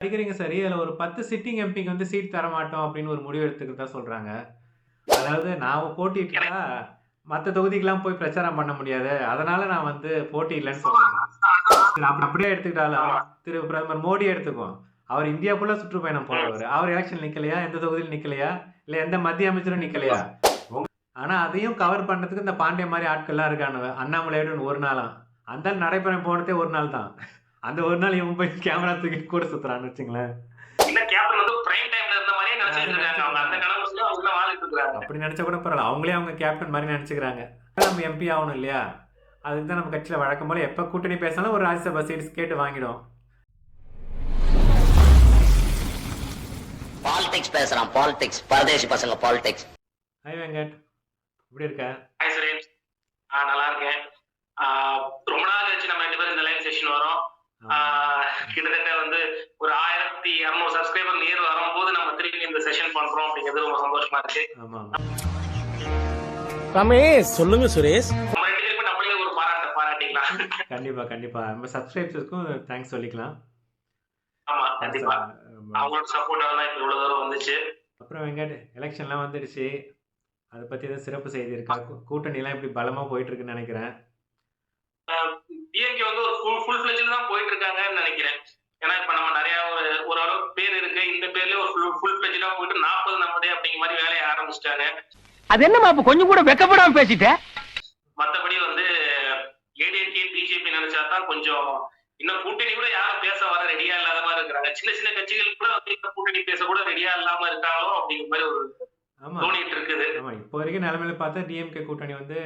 படிக்கிறீங்க சரி. இதுல ஒரு பத்து சிட்டிங் எம்பிக்கு வந்து சீட் தர மாட்டோம் அப்படின்னு ஒரு முடிவு எடுத்துக்கிறதா சொல்றாங்க. அதாவது நான் போட்டிட்டா மற்ற தொகுதிக்கெல்லாம் போய் பிரச்சாரம் பண்ண முடியாது. அதனால நான் வந்து போட்டி இல்லைன்னு சொல்றேன். அப்படி அப்படியே எடுத்துக்கிட்டாலும் திரு பிரதமர் மோடி எடுத்துக்குவோம். அவர் இந்தியா ஃபுல்லா சுற்றுப்பயணம் போறவர். அவர் எலெக்ஷன் நிக்கலையா? எந்த தொகுதியில் நிக்கலையா? இல்ல எந்த மத்திய அமைச்சரும் நிக்கலையா? ஆனா அதையும் கவர் பண்றதுக்கு இந்த பாண்டிய மாதிரி ஆட்கள்லாம் இருக்கானுவ அண்ணாமலையோட ஒரு நாளாம் அந்த நடைபெறம் போனதே ஒரு நாள் தான். அந்த ஒரு நாள் இவன் போய் கேமரா தூக்கி கூட சுத்துறான்னு வச்சுங்களேன். இல்ல கேப்டன் வந்து பிரைம் டைம்ல இருந்த மாதிரியே நினைச்சிட்டு இருக்காங்க. அவங்க அந்த கனவுல அவங்க இன்னும் வாழ்ந்துட்டு இருக்காங்க அப்படி நினைச்சா கூட பரவாயில்ல. அவங்களே அவங்க கேப்டன் மாதிரி நினைச்சுக்கிறாங்க. நம்ம எம்பி ஆகணும் இல்லையா? அதுக்கு தான் நம்ம கட்சியில வழக்கம் போல எப்ப கூட்டணி பேசினாலும் ஒரு ராஜ்யசபா சீட்ஸ் கேட்டு வாங்கிடும் பாலிடிக்ஸ் பேசுறான். பாலிடிக்ஸ் பரதேசி பசங்க பாலிடிக்ஸ் ஹாய் வெங்கட். இப்படி இருக்க? ஹாய் சுரேஷ். ஆ நல்லா இருக்கேன். கிட்டத்தட்ட வந்து ஒரு ஆயிரத்தி இரநூறு சப்ஸ்கிரைபர் நேர் வரும்போது நம்ம திருப்பி இந்த செஷன் பண்றோம் அப்படிங்கிறது ரொம்ப சந்தோஷமா இருக்கு. ரமேஷ் சொல்லுங்க சுரேஷ். நம்மளே ஒரு பாராட்ட பாராட்டிக்கலாம். கண்டிப்பா கண்டிப்பா. நம்ம சப்ஸ்கிரைபர்ஸ்க்கும் தேங்க்ஸ் சொல்லிக்கலாம். ஆமா கண்டிப்பா. அவங்களோட சப்போர்ட் தான் இப்ப இவ்வளவு தூரம் வந்துச்சு. அப்புறம் வெங்கட் எலெக்ஷன்லாம் வந்துடுச்சு. அதை பத்தி ஏதாவது சிறப்பு செய்தி இருக்கா? கூ- கூட்டணிலாம் இப்படி பலமா போயிட்டு இருக்குன்னு நினைக்கிறேன். டிஎம்கே ஃபிளெஜ்ல தான் போயிட்டு இருக்காங்கன்னு நினைக்கிறேன். ஏன்னா இப்ப நம்ம நிறைய ஒரு ஓரளவுக்கு பேர் இருக்கு. இந்த பேர்லயே ஒரு ஃபுல் ஃபுல் ஃபிளெஜ்டா போயிட்டு நாற்பது நம்மதே அப்படிங்கிற மாதிரி வேலையை ஆரம்பிச்சிட்டாங்க. அது என்னமா அப்ப கொஞ்சம் கூட வெக்கப்படாம பேசிட்ட? மத்தபடி வந்து ஏடிஎம்கே பிஜேபி நினைச்சா தான் கொஞ்சம் இன்னும் கூட்டணி கூட யாரும் பேச வர ரெடியா இல்லாத மாதிரி இருக்கிறாங்க. சின்ன சின்ன கட்சிகள் கூட வந்து இந்த கூட்டணி பேச கூட ரெடியா இல்லாம இருக்காங்களோ அப்படிங்கிற மாதிரி ஒரு தோணிட்டு இருக்குது. இப்போ வரைக்கும் நிலைமையில பார்த்தா டிஎம்கே கூட்டணி வந்து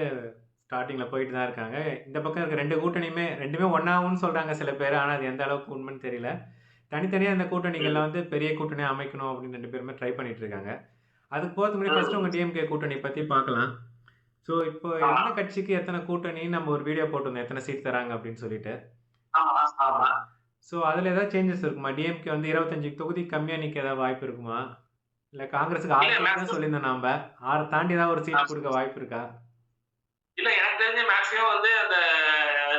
ஸ்டார்டிங்ல போயிட்டு தான் இருக்காங்க. இந்த பக்கம் இருக்க ரெண்டு கூட்டணியுமே ரெண்டுமே ஒன்னாகும்னு சொல்றாங்க சில பேர் ஆனா அது எந்த அளவுக்கு உண்மைன்னு தெரியல. தனித்தனியா இந்த கூட்டணிகள்ல வந்து பெரிய கூட்டணி அமைக்கணும் அப்படின்னு ரெண்டு பேருமே ட்ரை பண்ணிட்டு இருக்காங்க. அதுக்கு போகிறதுக்கு முன்னாடி ஃபர்ஸ்ட் உங்க டிஎம்கே கூட்டணி பத்தி பார்க்கலாம். ஸோ இப்போ எந்த கட்சிக்கு எத்தனை கூட்டணி நம்ம ஒரு வீடியோ போட்டிருந்தோம். எத்தனை சீட் தராங்க அப்படின்னு சொல்லிட்டு. ஸோ அதில் ஏதாவது சேஞ்சஸ் இருக்குமா? டிஎம்கே வந்து இருபத்தஞ்சு தொகுதி கம்மியாக நிற்க ஏதாவது வாய்ப்பு இருக்குமா? இல்லை காங்கிரஸுக்கு ஆறு தான் சொல்லியிருந்தோம் நாம. ஆறு தாண்டி ஏதாவது ஒரு சீட் கொடுக்க வாய்ப்பு இருக்கா? இல்ல எனக்கு தெரிஞ்ச மேக்ஸிமம் வந்து அந்த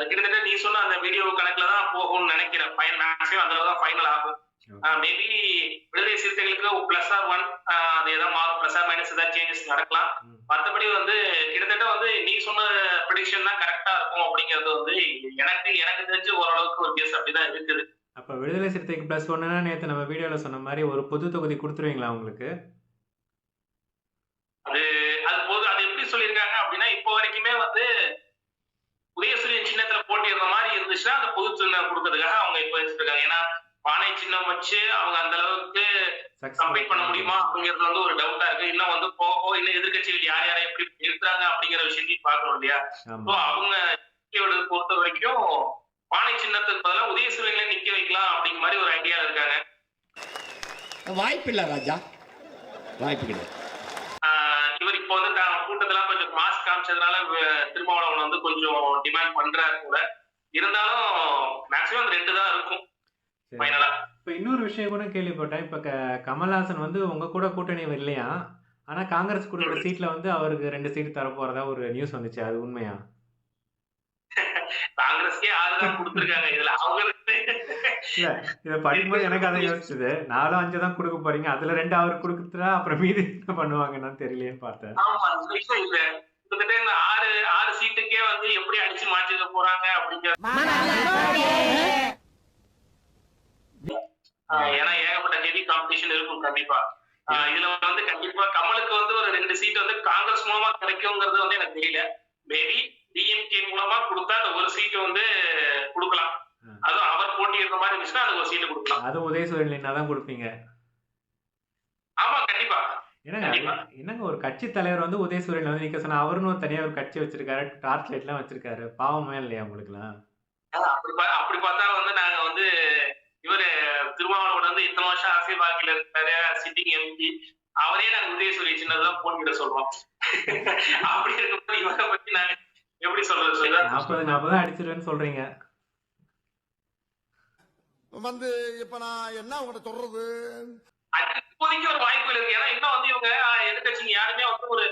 கிட்டத்தட்ட நீ சொன்ன அந்த வீடியோ கணக்குல தான் போகும்னு நினைக்கிறேன். ஃபைன் மேக்ஸிமம் அளவு தான் ஃபைனல் ஆகும். மேபி விடுதலை சிறுத்தைகளுக்கு பிளஸ் ஆர் ஒன் அது ஏதாவது மாறும் பிளஸ் ஆர் மைனஸ் ஏதாவது சேஞ்சஸ் நடக்கலாம். மற்றபடி வந்து கிட்டத்தட்ட வந்து நீ சொன்ன ப்ரிடிக்ஷன் தான் கரெக்டா இருக்கும் அப்படிங்கிறது வந்து எனக்கு எனக்கு தெரிஞ்சு ஓரளவுக்கு ஒரு கேஸ் அப்படிதான் இருக்குது. அப்போ விடுதலை சிறுத்தைக்கு ப்ளஸ் ஒன்றுனா நேற்று நம்ம வீடியோவில் சொன்ன மாதிரி ஒரு புது தொகுதி கொடுத்துருவீங்களா உங்களுக்கு? அது இருந்துச்சுன்னா அந்த பொது சின்னம் கொடுக்கறதுக்காக அவங்க இப்போ வச்சிருக்காங்க. ஏன்னா பானை சின்னம் வச்சு அவங்க அந்த அளவுக்கு கம்ப்ளீட் பண்ண முடியுமா அப்படிங்கிறது வந்து ஒரு டவுட்டா இருக்கு. இன்னும் வந்து போக போக இன்னும் எதிர்கட்சிகள் யார் யாரை எப்படி இருக்கிறாங்க அப்படிங்கிற விஷயத்தையும் பார்க்கணும் இல்லையா? ஸோ அவங்க பொறுத்த வரைக்கும் பானை சின்னத்துக்கு பதிலாக உதயசூரியனை நிக்க வைக்கலாம் அப்படிங்கிற மாதிரி ஒரு ஐடியால இருக்காங்க. வாய்ப்பில்லை ராஜா. வாய்ப்பு இவர் இப்போ வந்து கூட்டத்தெல்லாம் கொஞ்சம் மாஸ் காமிச்சதுனால திருமாவளவன் வந்து கொஞ்சம் டிமாண்ட் பண்றாரு கூட. இருந்தாலும் மேக்ஸிமம் ரெண்டு தான் இருக்கும். ஃபைனலா இப்போ இன்னொரு விஷயம் கூட கேள்விப்பட்டேன். இப்போ கமல்ஹாசன் வந்து உங்க கூட கூட்டணி இல்லையா ஆனால் காங்கிரஸ் கொடுக்குற சீட்டில் வந்து அவருக்கு ரெண்டு சீட் தர போறதா ஒரு நியூஸ் வந்துச்சு. அது உண்மையா? காங்கிரஸ்க்கே ஆறு தான் கொடுத்துருக்காங்க. இதுல அவங்களுக்கு இல்ல இதை படிக்கும்போது எனக்கு அதை யோசிச்சது. நாலும் அஞ்சு தான் கொடுக்க போறீங்க. அதுல ரெண்டு அவருக்கு கொடுக்குறா அப்புறம் மீதி என்ன பண்ணுவாங்கன்னு தெரியலையேன்னு பார்த்தேன். ஆமா விஷயம் இல்ல. கிட்டத்தட்ட இந்த ஆறு ஆறு வந்து எப்படி அடிச்சு மாற்றிக்க போறாங்க அப்படிங்கிற ஏன்னா ஏகப்பட்ட ஹெவி காம்படிஷன் இருக்கும் கண்டிப்பா. இதுல வந்து கண்டிப்பா கமலுக்கு வந்து ஒரு ரெண்டு சீட் வந்து காங்கிரஸ் மூலமா கிடைக்குங்கிறது வந்து எனக்கு தெரியல. மேபி டிஎம்கே மூலமா கொடுத்தா அந்த ஒரு சீட்டு வந்து கொடுக்கலாம். அதுவும் அவர் போட்டியிடுற மாதிரி இருந்துச்சுன்னா அந்த ஒரு சீட்டு கொடுக்கலாம். அது உதயசூரியன் தான் கொடுப்பீங்க. ஆமா கண்டிப்பா. என்னங்க என்னங்க ஒரு கட்சி தலைவர் வந்து உதயசூரியன் வந்து நிக்க சொன்னா அவருன்னு ஒரு தனியா ஒரு கட்சி வச்சிருக்காரு டார்ச் லைட் எல்லாம் வச்சிருக்காரு. பாவமே இல்லையா உங்களுக்குலாம் ஆஹ் அப்படி பார்த்தா வந்து நாங்க வந்து இவரு திருமாவளவன் வந்து இத்தனை வருஷம் அரசியல் வாழ்க்கையில இருக்காரு சிட்டிங் எம்பி அவரே நாங்க உதயசூரிய சின்னதெல்லாம் போன்கிட்ட சொல்றோம். அப்படி இருக்கும்போது இவரை பத்தி நாங்க எப்படி சொல்றது சொல்லுங்க. நாற்பது நாற்பது அடிச்சிருவேன்னு சொல்றீங்க. வந்து இப்ப நான் என்ன உங்கள்கிட்ட சொல்றது அது இப்போதைக்கு ஒரு வாய்ப்புகள் இருக்கு ஏன்னா இன்னும் வந்து இவங்க எதிர்கட்சிங்க யாருமே வந்து ஒரு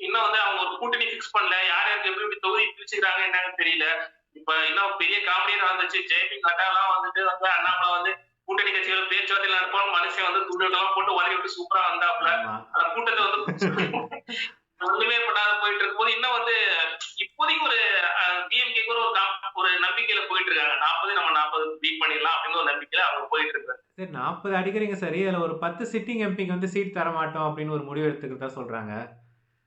இன்னும் வந்து அவங்க ஒரு கூட்டணி ஃபிக்ஸ் பண்ணல. யார் யாருக்கு எப்படி எப்படி தொகுதி பிரிச்சுக்கிறாங்க என்னன்னு தெரியல. இப்ப இன்னும் பெரிய காமெடியா வந்துச்சு ஜெயபி நட்டாலாம் வந்துட்டு வந்து அண்ணாமலை வந்து கூட்டணி கட்சிகள் பேச்சுவார்த்தையில் நடப்பாலும் மனுஷன் வந்து துண்டெல்லாம் போட்டு உதறி விட்டு சூப்பரா வந்தாப்புல. ஆமா. அந்த கூட்டத்தை வந்து ஒண்ணுமே பண்ணாத போயிட்டு இருக்கும்போது இன்னும் வந்து இப்போதைக்கு ஒரு டிஎம்கேக்கு ஒரு ஒரு நம்பிக்கையில போயிட்டு இருக்காங்க. நாற்பது நம்ம நாற்பது பீட் பண்ணிடலாம் அப்படின்னு ஒரு நம்பிக்கையில அவங்க போயிட்டு இருக்காங்க. சரி நாற்பது அடிக்கிறீங்க சரி. அதில் ஒரு பத்து சிட்டிங் எம்பிக்கு வந்து சீட் தர மாட்டோம் அப்படின்னு ஒரு முடிவு எடுத்துக்கிறதா சொல்கிறாங்க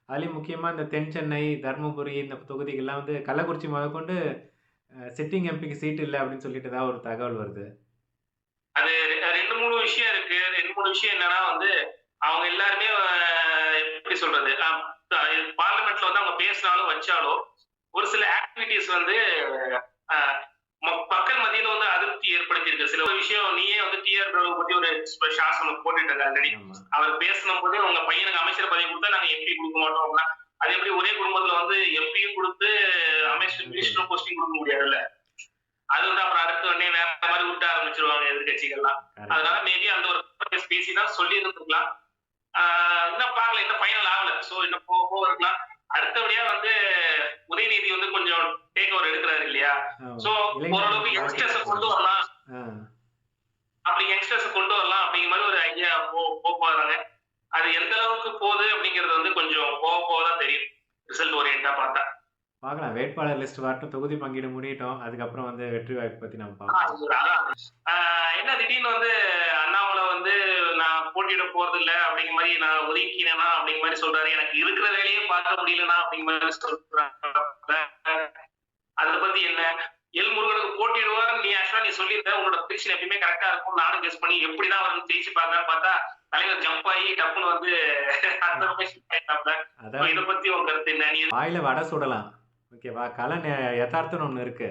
அதுலேயும் முக்கியமாக இந்த தென் சென்னை தருமபுரி இந்த தொகுதிகள்லாம் வந்து கள்ளக்குறிச்சி முதற்கொண்டு சிட்டிங் எம்பிக்கு சீட் இல்லை அப்படின்னு சொல்லிட்டு தான் ஒரு தகவல் வருது. அது ரெண்டு மூணு விஷயம் இருக்கு. ரெண்டு மூணு விஷயம் என்னன்னா வந்து அவங்க எல்லாருமே எப்படி சொல்றது? பார்லிமெண்ட்ல வந்து அவங்க பேசினாலும் வச்சாலும் ஒரு சில ஆக்டிவிட்டிஸ் வந்து மக்கள் மத்தியில வந்து அதிருப்தி ஏற்படுத்தி இருக்கு சில விஷயம் நீயே வந்து டிஆர் பத்தி ஒரு சாசனம் போட்டுட்டு ஆல்ரெடி ஆமாம் அவர் பேசின போது உங்க பையனுக்கு அமைச்சர் பதவி கொடுத்தா நாங்க எம்பி கொடுக்க மாட்டோம் அப்படின்னா அது எப்படி ஒரே குடும்பத்துல வந்து எம்பியும் கொடுத்து அமைச்சர் மினிஸ்டரும் போஸ்டிங் கொடுக்க முடியாதுல்ல. அது வந்து அப்புறம் அடுத்த உடனே வேற மாதிரி விட்டு ஆரம்பிச்சிருவாங்க எதிர்கட்சிகள்லாம். அதனால மேபி அந்த ஒரு பேசி தான் சொல்லி இருந்துக்கலாம் இன்னும் பார்க்கல இன்னும் ஃபைனல் ஆகல. சோ இன்னும் போக போக இருக்கலாம் அடுத்தபடியா வந்து உதயநிதி வந்து கொஞ்சம் டேக் ஓவர் எடுக்கிறாரு இல்லையா? சோ ஓரளவுக்கு யங்ஸ்டர்ஸ் கொண்டு வரலாம். அப்படி யங்ஸ்டர்ஸ் கொண்டு வரலாம் அப்படிங்கிற மாதிரி ஒரு ஐடியா போறாங்க அது எந்த அளவுக்கு போகுது அப்படிங்கிறது வந்து கொஞ்சம் போக போக தான் தெரியும் ரிசல்ட் ஓரியன்டா பார்த்தா. பார்க்கலாம். வேட்பாளர் லிஸ்ட் வரட்டும் தொகுதி பங்கீடு முடியட்டும் அதுக்கப்புறம் வந்து வெற்றி வாய்ப்பு பற்றி நம்ம பார்க்கலாம். என்ன திடீர்னு வந்து அண்ணாமலை வந்து நான் போட்டியிட போறது இல்ல அப்படிங்கிற மாதிரி நான் ஒதுக்கினேனா அப்படிங்கிற மாதிரி சொல்றாரு. எனக்கு இருக்கிற வேலையே பார்க்க முடியலனா அப்படிங்கிற மாதிரி சொல்றாங்க அதை பத்தி என்ன? எல் முருகனுக்கு போட்டிடுவார் நீ ஆக்சுவலா நீ சொல்லியிருந்த. உன்னோட பிரிஷன் எப்பயுமே கரெக்டா இருக்கும் நானும் கெஸ் பண்ணி எப்படிதான் வந்து ஜெயிச்சு பார்க்கலாம்னு பார்த்தா தலைவர் ஜம்ப் ஆகி டப்புன்னு வந்து அந்த இதை பத்தி உங்க கருத்து என்ன? நீ வாயில வடை சுடலாம். ஓகேவா கலை யதார்த்தம்னு ஒன்று இருக்கு.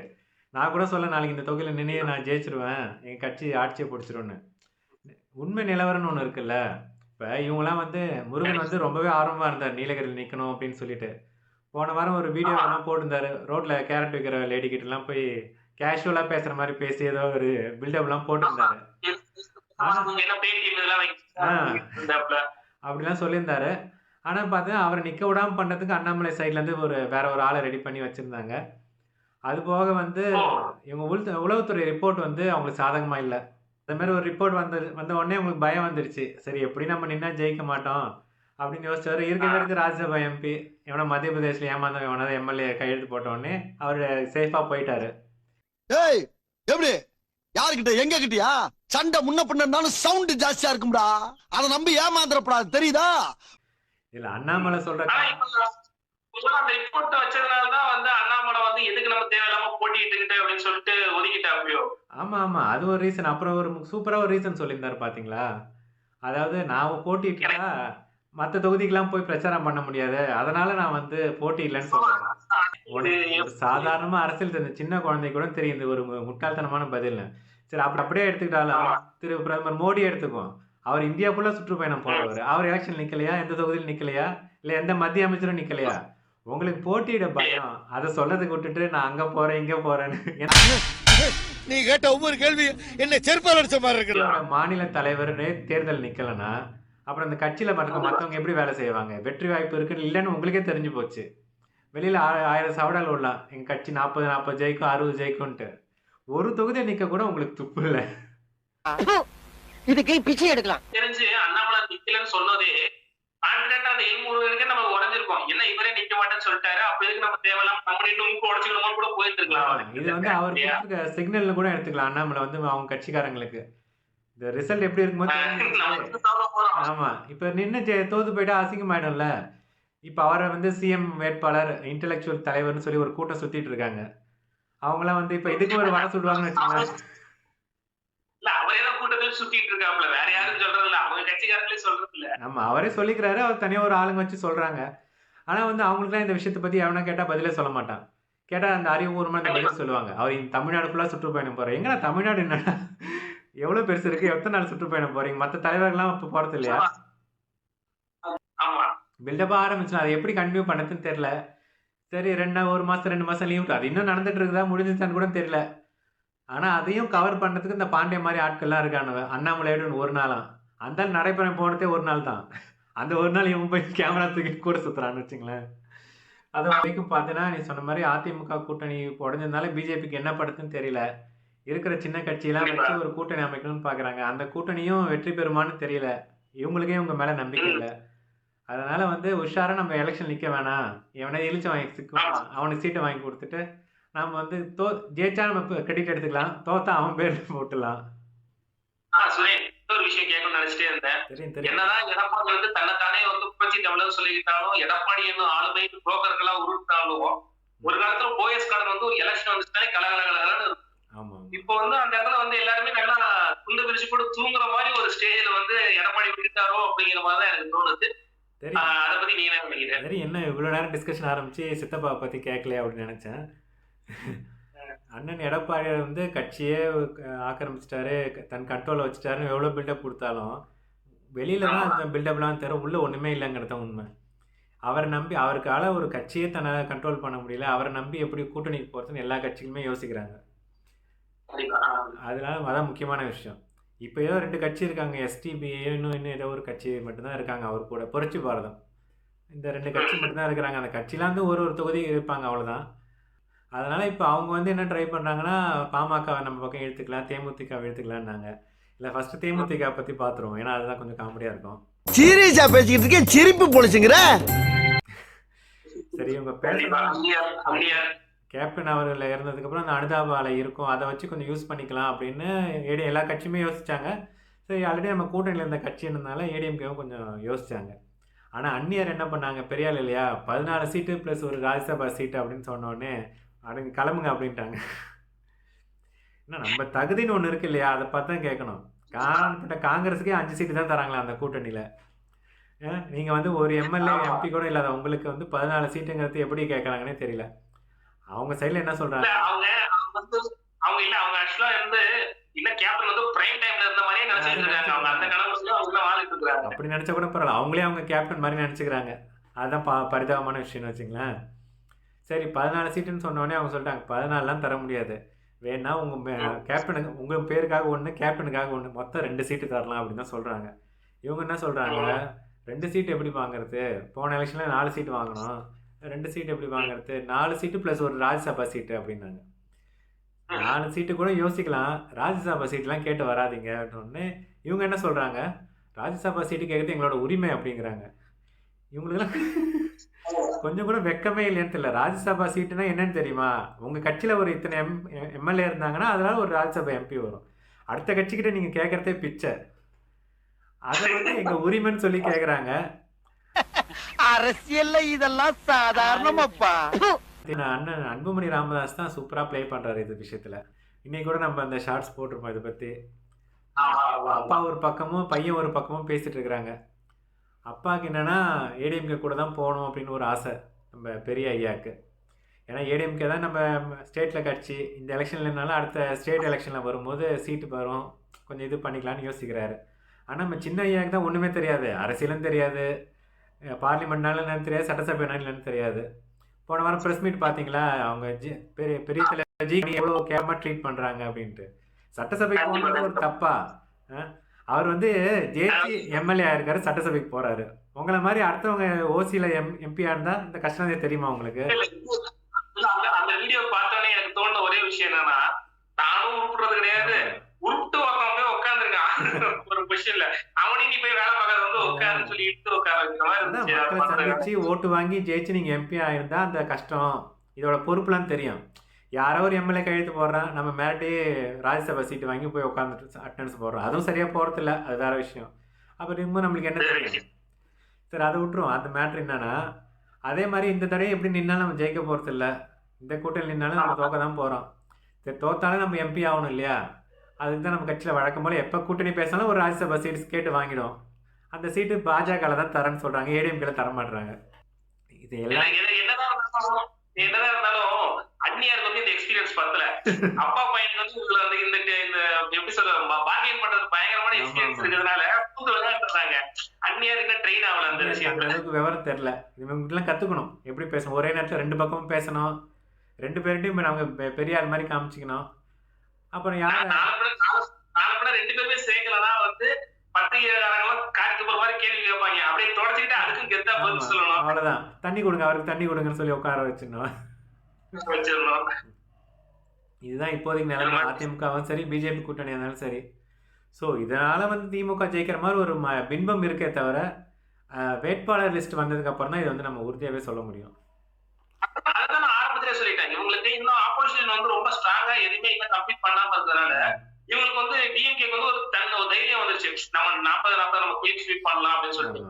நான் கூட சொல்ல நாளைக்கு இந்த தொகுதியில் நினைவு நான் ஜெயிச்சிருவேன். என் கட்சி ஆட்சியை பிடிச்சிரும்னு. உண்மை நிலவரம்னு ஒன்று இருக்குல்ல? இப்போ இவங்களாம் வந்து முருகன் வந்து ரொம்பவே ஆர்வமாக இருந்தார். நீலகிரியில் நிற்கணும் அப்படின்னு சொல்லிட்டு. போன வாரம் ஒரு வீடியோ எல்லாம் போட்டிருந்தாரு. ரோட்டில் கேரட் விற்கிற லேடி கிட்டலாம் போய் கேஷுவலாக பேசுகிற மாதிரி பேசி ஏதோ ஒரு பில்டப்லாம் போட்டிருந்தாரு. அப்படிலாம் சொல்லியிருந்தாரு. ஆனால் பார்த்தா அவரை நிற்க விடாம பண்ணுறதுக்கு அண்ணாமலை சைட்லேருந்து ஒரு வேற ஒரு ஆளை ரெடி பண்ணி வச்சுருந்தாங்க. அது போக வந்து இவங்க உள் உளவுத்துறை ரிப்போர்ட் வந்து அவங்களுக்கு சாதகமாக இல்லை. அந்த மாதிரி ஒரு ரிப்போர்ட் வந்த வந்த உடனே உங்களுக்கு பயம் வந்துருச்சு. சரி எப்படி நம்ம நின்னா ஜெயிக்க மாட்டோம்? அப்படின்னு யோசிச்சாரு இருக்க இருக்கு ராஜ்யசபா எம்பி எவனா மத்திய பிரதேசில் ஏமாந்தவன் எவனாவது எம்எல்ஏ கையெழுத்து போட்ட உடனே அவர் சேஃபாக போயிட்டாரு. ஏய் எப்படி? யாருக்கிட்ட எங்க கிட்டயா? சண்டை முன்ன பின்னாலும் சவுண்ட் ஜாஸ்தியா இருக்கும்டா. அதை நம்பி ஏமாந்துடப்படாது தெரியுதா? இல்லை அண்ணாமலை சொல்ற அந்த ரிப்போர்ட் வச்சதுனாலதான் வந்து அண்ணாமலை வந்து எதுக்கு நம்ம தேவையில்லாம போட்டிட்டு அப்படின்னு சொல்லிட்டு ஒதுக்கிட்டாப்பியோ ஆமா ஆமா. அது ஒரு ரீசன் அப்புறம் ஒரு சூப்பரா ஒரு ரீசன் சொல்லியிருந்தாரு பாத்தீங்களா? அதாவது நான் போட்டிட்டா மற்ற தொகுதிக்கெல்லாம் போய் பிரச்சாரம் பண்ண முடியாது. அதனால நான் வந்து போட்டி இல்லைன்னு சொல்றேன். சாதாரணமா அரசியல் தெரிஞ்ச சின்ன குழந்தை கூட தெரியும். இந்த ஒரு முட்டாள்தனமான பதில் சரி அப்படி அப்படியே எடுத்துக்கிட்டாலும் திரு பிரதமர் மோடி எடுத்துக்குவோம் அவர் இந்தியா ஃபுல்லா சுற்றுப்பயணம் போறவர். அவர் எலெக்ஷன் நிக்கலையா? எந்த தொகுதியில் நிக்கலையா? இல்ல எந்த மத்திய அமைச்சரும் நிக்கலையா? உங்களுக்கு போட்டியிட பயம். அதை சொல்லதுக்கு விட்டுட்டு நான் அங்க போறேன் இங்க போறேன்னு. நீ கேட்ட ஒவ்வொரு கேள்வி என்ன செருப்பால் அடிச்ச மாதிரி இருக்கு மாநில தலைவரே தேர்தல் நிக்கலனா அப்புறம் இந்த கட்சியில மற்ற மத்தவங்க எப்படி வேலை செய்வாங்க? வெற்றி வாய்ப்பு இருக்குன்னு இல்லைன்னு உங்களுக்கே தெரிஞ்சு போச்சு. வெளியில ஆயிரம் சவடால் விடலாம் எங்க கட்சி நாற்பது நாற்பது ஜெயிக்கும் அறுபது ஜெயிக்கும்ட்டு ஒரு தொகுதியை நிக்க கூட உங்களுக்கு துப்பு இல்லை. இதுக்கு பிச்சை எடுக்கலாம். தெரிஞ்சு அண்ணாமலை நிக்கலன்னு சொன்னதே கான்பிடண்டா அந்த எழுமுருகனுக்கு நம்ம உடஞ்சிருக்கோம். என்ன இவரே நிக்க மாட்டேன்னு சொல்லிட்டாரு அப்ப எதுக்கு நம்ம தேவையில்லாம நம்ம இன்னும் மூக்கு உடச்சுக்கணுமோ கூட போயிருந்துருக்கலாம் இது வந்து அவர் சிக்னல்னு கூட எடுத்துக்கலாம் அண்ணாமலை வந்து அவங்க கட்சிக்காரங்களுக்கு. இந்த ரிசல்ட் எப்படி இருக்கும்போது போறோம். ஆமா இப்ப நின்று தோத்து போயிட்டா அசிங்கமாயிடும்ல. இப்ப அவரை வந்து சிஎம் வேட்பாளர் இன்டெலெக்சுவல் தலைவர்னு சொல்லி ஒரு கூட்டம் சுத்திட்டு இருக்காங்க. அவங்களாம் வந்து இப்ப இதுக்கு ஒரு வர சொல்லுவாங்கன்னு வச்சுக்கோங்களேன். இல்ல அவரே தான் கூட்டத்தில் சுத்திட்டு இருக்காப்ல வேற யாரும் சொல்றது இல்ல அவங்க கட்சிக்காரங்களே சொல்றது இல்ல நம்ம அவரே சொல்லிக்கிறாரு அவர் தனியா ஒரு ஆளுங்க வச்சு சொல்றாங்க. ஆனா வந்து அவங்களுக்குலாம் இந்த விஷயத்தை பத்தி எவனா கேட்டா பதிலே சொல்ல மாட்டான். கேட்டா அந்த அறிவுபூர்வமா இந்த பதில் சொல்லுவாங்க. அவர் தமிழ்நாடு ஃபுல்லா சுற்றுப்பயணம் போறாரு. எங்கடா தமிழ்நாடு என்னடா? எவ்வளவு பெருசு இருக்கு. எத்தனை நாள் சுற்றுப்பயணம் போறீங்க? மத்த தலைவர்கள்லாம் இப்ப போறது இல்லையா? ஆமா. பில்டப் ஆரம்பிச்சு அதை எப்படி கண்டினியூ பண்ணதுன்னு தெரியல. சரி ரெண்டு நாள் ஒரு மாசம் ரெண்டு மாசம் லீவ் அது இன்னும் நடந்துட்டு இருக்குதா? முடிஞ்சுச்சான்னு கூட தெரியல. ஆனா அதையும் கவர் பண்றதுக்கு இந்த பாண்டிய மாதிரி ஆட்கள்லாம் இருக்கானுவ அண்ணாமலையோட ஒரு நாளாம் அந்த ஆள் நடைபயணம் போனதே ஒரு நாள் தான். அந்த ஒரு நாள் இவன் போய் கேமரா தூக்கி கூட சுத்துறான்னு வச்சுங்களேன். அது வரைக்கும் பார்த்தீங்கன்னா நீ சொன்ன மாதிரி அதிமுக கூட்டணி உடஞ்சதுனால பிஜேபிக்கு என்ன படுத்துன்னு தெரியல. இருக்கிற சின்ன கட்சியெல்லாம் வச்சு ஒரு கூட்டணி அமைக்கணும்னு பார்க்குறாங்க அந்த கூட்டணியும் வெற்றி பெறுமான்னு தெரியல. இவங்களுக்கே இவங்க மேலே நம்பிக்கை இல்லை. அதனால வந்து உஷாரா நம்ம எலெக்ஷன் நிற்க வேணாம். எவனை இழிச்சு வாங்கி அவனுக்கு சீட்டை வாங்கி கொடுத்துட்டு நம்ம வந்து தோ ஜெயிச்சா நம்ம கிரெடிட் எடுத்துக்கலாம். தோத்தா அவன் பேர் போட்டுடலாம். நினைச்சிட்டே இருந்தேன். என்னதான் எடப்பாடி வந்து தன்னைத்தானே வந்து புரட்சி தமிழர் சொல்லிக்கிட்டாலும் எடப்பாடி என்னும் ஆளுமை புரோக்கர்களா உருட்டாலும் ஒரு காலத்துல போயஸ் கார்டன் வந்து ஒரு எலெக்ஷன் வந்துச்சுனாலே கலகலகலன்னு இருக்கும். இப்போ வந்து அந்த இடத்துல வந்து எல்லாருமே நல்லா துண்டு பிரிச்சு போட்டு தூங்குற மாதிரி ஒரு ஸ்டேஜ்ல வந்து எடப்பாடி விட்டுட்டாரோ அப்படிங்கிற மாதிரி தான் எனக்கு தோணுது. பத்தி என்ன சரி என்ன இவ்வளோ நேரம் டிஸ்கஷன் ஆரம்பிச்சு சித்தப்பா பற்றி கேட்கலையே அப்படின்னு நினச்சேன். அண்ணன் எடப்பாடி வந்து கட்சியே ஆக்கிரமிச்சிட்டாரு. தன் கண்ட்ரோலில் வச்சுட்டாருன்னு எவ்வளோ பில்டப் கொடுத்தாலும் வெளியில தான் அந்த பில்டப்லாம் தர உள்ள ஒன்றுமே இல்லைங்கிறது தான் உண்மை. அவரை நம்பி அவருக்கால ஒரு கட்சியே தன்னை கண்ட்ரோல் பண்ண முடியல. அவரை நம்பி எப்படி கூட்டணிக்கு போகிறதுன்னு எல்லா கட்சிகளுமே யோசிக்கிறாங்க. அதனால அதான் முக்கியமான விஷயம். இப்போ ஏதோ ரெண்டு கட்சி இருக்காங்க. எஸ்டிபி இன்னும் இன்னும் ஏதோ ஒரு கட்சி மட்டும்தான் இருக்காங்க. அவர் கூட புரட்சி பாரதம் இந்த ரெண்டு கட்சி மட்டும்தான் இருக்கிறாங்க. அந்த கட்சியில வந்து ஒரு ஒரு தொகுதி இருப்பாங்க. அவ்வளோதான் அதனால இப்போ அவங்க வந்து என்ன ட்ரை பண்ணுறாங்கன்னா பாமகவை நம்ம பக்கம் எடுத்துக்கலாம் தேமுதிகவை எடுத்துக்கலாம்னாங்க இல்லை ஃபர்ஸ்ட் தேமுதிக பற்றி பார்த்துருவோம் ஏன்னா அதுதான் கொஞ்சம் காமெடியாக இருக்கும். சீரியஸா பேசிக்கிட்டு இருக்கேன் சிரிப்பு பொழிச்சுங்கிற. சரி இவங்க கேப்டன் அவர்கள் இறந்ததுக்கப்புறம் அந்த அனுதாப அலை இருக்கும். அதை வச்சு கொஞ்சம் யூஸ் பண்ணிக்கலாம் அப்படின்னு ஏடி எல்லா கட்சியுமே யோசிச்சாங்க. சரி ஆல்ரெடி நம்ம கூட்டணியில் இருந்த கட்சின்றதுனால ஏடிஎம்கேவும் கொஞ்சம் யோசிச்சாங்க. ஆனால் அந்நியர் என்ன பண்ணாங்க? பெரிய ஆள் இல்லையா? பதினாலு சீட்டு ப்ளஸ் ஒரு ராஜ்யசபா சீட்டு அப்படின்னு சொன்ன உடனே அடங்க கிளம்புங்க அப்படின்ட்டாங்க. என்ன நம்ம தகுதின்னு ஒன்று இருக்கு இல்லையா? அதை பார்த்து தான் கேட்கணும். காரணப்பட்ட காங்கிரஸுக்கே அஞ்சு சீட்டு தான் தராங்களா அந்த கூட்டணியில். நீங்கள் வந்து ஒரு எம்எல்ஏ எம்பி கூட இல்லாத உங்களுக்கு வந்து பதினாலு சீட்டுங்கிறது எப்படி கேட்குறாங்கன்னே தெரியல. அவங்க சைடில் என்ன சொல்கிறாங்க அவங்க வந்து அவங்க இல்ல அவங்க ஆக்சுவலா வந்து இல்ல கேப்டன் வந்து பிரைம் டைம்ல இருந்த மாதிரியே நினைச்சிட்டு இருக்காங்க. அவங்க அந்த கனவுல அவங்க வாழ்ந்துட்டு இருக்காங்க அப்படி நினச்சா கூட பரவாயில்ல. அவங்களே அவங்க கேப்டன் மாதிரி நினச்சிக்கிறாங்க. அதுதான் பா பரிதாபமான விஷயம்னு வச்சுங்களேன். சரி பதினாலு சீட்டுன்னு சொன்ன உடனே அவங்க சொல்லிட்டாங்க பதினாலாம் தர முடியாது. வேணா உங்கள் கேப்டனுக்கு உங்கள் பேருக்காக ஒன்று கேப்டனுக்காக ஒன்று மொத்தம் ரெண்டு சீட்டு தரலாம் அப்படின்னு தான் சொல்கிறாங்க இவங்க என்ன சொல்கிறாங்க ரெண்டு சீட்டு எப்படி வாங்குறது? போன எலெக்ஷனில் நாலு சீட்டு வாங்கணும். ரெண்டு சீட்டு எப்படி வாங்குறது? நாலு சீட்டு ப்ளஸ் ஒரு ராஜ்யசபா சீட்டு அப்படின்னாங்க. நாலு சீட்டு கூட யோசிக்கலாம். ராஜ்யசபா சீட்லாம் கேட்டு வராதீங்க அப்படின்னு இவங்க என்ன சொல்கிறாங்க ராஜ்யசபா சீட்டு கேட்கறது எங்களோட உரிமை அப்படிங்கிறாங்க. இவங்களுக்குலாம் கொஞ்சம் கூட வெக்கமே இல்லைன்னு தெரியல. ராஜ்யசபா சீட்டுனா என்னன்னு தெரியுமா? உங்கள் கட்சியில் ஒரு இத்தனை எம் எம்எல்ஏ இருந்தாங்கன்னா அதனால ஒரு ராஜ்யசபா எம்பி வரும். அடுத்த கட்சிக்கிட்ட நீங்கள் கேட்குறதே பிச்சை. அதை வந்து எங்கள் உரிமைன்னு சொல்லி கேட்குறாங்க அரசியல்ல இதெல்லாம் சாதாரணமாப்பா. அண்ணன் அன்புமணி ராமதாஸ் தான் சூப்பராக ப்ளே பண்ணுறாரு இது விஷயத்தில். இன்னைக்கு கூட நம்ம அந்த ஷார்ட்ஸ் போட்டிருப்போம் இதை பற்றி அப்பா ஒரு பக்கமும் பையன் ஒரு பக்கமும் பேசிட்டு இருக்கிறாங்க. அப்பாவுக்கு என்னென்னா ஏடிஎம்கே கூட தான் போகணும் அப்படின்னு ஒரு ஆசை நம்ம பெரிய ஐயாவுக்கு ஏன்னா ஏடிஎம்கே தான் நம்ம ஸ்டேட்டில் கட்சி. இந்த எலெக்ஷன்லனாலும் அடுத்த ஸ்டேட் எலெக்ஷனில் வரும்போது சீட்டு வரும் கொஞ்சம் இது பண்ணிக்கலாம்னு யோசிக்கிறாரு. ஆனால் நம்ம சின்ன ஐயாவுக்கு தான் ஒன்றுமே தெரியாது. அரசியலும் தெரியாது. பார்லிமெண்ட்னாலும் என்னன்னு தெரியாது சட்டசபைனாலும் என்னன்னு தெரியாது. போன வாரம் ப்ரெஸ் மீட் பார்த்தீங்களா? அவங்க ஜி பெரிய பெரிய தலைவர் ஜி எவ்வளோ கேமாக ட்ரீட் பண்ணுறாங்க அப்படின்ட்டு. சட்டசபைக்கு ஒரு தப்பா? ஆ? அவர் வந்து ஜேசி எம்எல்ஏ ஆயிருக்காரு சட்டசபைக்கு போறாரு. உங்களை மாதிரி அடுத்தவங்க ஓசியில் எம் எம்பியா இருந்தா இந்த கஷ்டம் தெரியுமா உங்களுக்கு? அந்த வீடியோ பார்த்தோன்னே எனக்கு தோணுன ஒரே விஷயம் என்னன்னா நானும் உருப்புறது கிடையாது. உருப்பிட்டு போய் உட்காந்துருக்கான் ஒரு பொசிஷன்ல அவனையும் நீ போய் வேலை பார்க்கறது வந்து உட்காருன்னு சொல்லி இட்டு உட்கார வைக்கிற மாதிரி ஓட்டு வாங்கி ஜெயிச்சு நீங்க எம்பி ஆயிருந்தா அந்த கஷ்டம். இதோட பொறுப்புலாம் தெரியும். யாரோ ஒரு எம்எல்ஏ கையெழுத்து போடுறான் நம்ம மேரட்டி ராஜ்யசபா சீட்டு வாங்கி போய் உட்காந்துட்டு அட்டன்ஸ் போடுறோம். அதுவும் சரியாக போகிறதில்ல அது வேற விஷயம். அப்புறம் இன்னும் நம்மளுக்கு என்ன தெரியும்? சரி அதை விட்டுரும் அந்த மேட்ரு என்னன்னா அதே மாதிரி இந்த தடவை எப்படி நின்னாலும் நம்ம ஜெயிக்க போகிறதில்ல இந்த கூட்டணி நின்னாலும் நம்ம தோக்க தான் போகிறோம் சரி தோத்தாலும் நம்ம எம்பி ஆகணும் இல்லையா? அதுக்கு தான் நம்ம கட்சியில் வழக்கம் போல் எப்போ கூட்டணி பேசினாலும் ஒரு ராஜ்யசபா சீட்ஸ் கேட்டு வாங்கிடும் அந்த சீட்டு பாஜகவில் தான் தரேன்னு சொல்கிறாங்க ஏடிஎம்கேல தரமாட்டுறாங்க இது எல்லாம் எனக்கு இது என்னதான் இருந்தாலும் என்னதான் இருந்தாலும் அந்நியாருக்கு வந்து இந்த எக்ஸ்பீரியன்ஸ் பத்தல அப்பா பையனுக்கு வந்து இதுல வந்து இந்த இந்த எப்படி சொல்ற பார்கெயின் பண்றது பயங்கரமான எக்ஸ்பீரியன்ஸ். இருக்கிறதுனால புது விளையாடுறாங்க அந்நியாருக்கு ட்ரெயின் ஆகல அந்த விஷயத்துல அளவுக்கு விவரம் தெரில இவங்ககிட்டலாம் கற்றுக்கணும் எப்படி பேசணும்? ஒரே நேரத்தில் ரெண்டு பக்கமும் பேசணும். ரெண்டு பேர்கிட்டையும் பெ- பெரிய ஆள் மாதிரி காமிச்சிக்கணும். அப்புறம் யார்? ரெண்டு பேருமே சேர்க்கலன்னா வந்து பத்திரிகையாளர்களும் காட்டுக்கு போற மாதிரி கேள்வி கேட்பாங்க. அப்படியே தொடச்சிக்கிட்டு அதுக்கும் கெத்தா பதில் சொல்லணும். அவ்வளோதான் தண்ணி கொடுங்க அவருக்கு தண்ணி கொடுங்கன்னு சொல்லி உட்கார வச்சிடணும். வச்சிடணும். இதுதான் இப்போதைக்கு நிலைமை. அதிமுகவும் சரி பிஜேபி கூட்டணி இருந்தாலும் சரி. ஸோ இதனால வந்து திமுக ஜெயிக்கிற மாதிரி ஒரு ம பின்பம் இருக்கே தவிர வேட்பாளர் லிஸ்ட் வந்ததுக்கு அப்புறம் தான் இது வந்து நம்ம உறுதியாகவே சொல்ல முடியும். அதான் நான் ஆரம்பத்திலே சொல்லிட்டேன். இவங்களுக்கு இன்னும் ஆப்போசிஷன் வந்து ரொம்ப ஸ்ட்ராங்கா எதுவுமே இன்னும் கம்ப்ளீட் பண்ணாம இருக்கிறதுனால இவங்களுக்கு வந்து டிஎம்கே வந்து ஒரு தன் ஒரு தைரியம் வந்துருச்சு. நம்ம நாற்பது நாற்பது நம்ம குயிக் ஸ்வீப் பண்ணலாம் அப்படின்னு சொல்லிட்டு.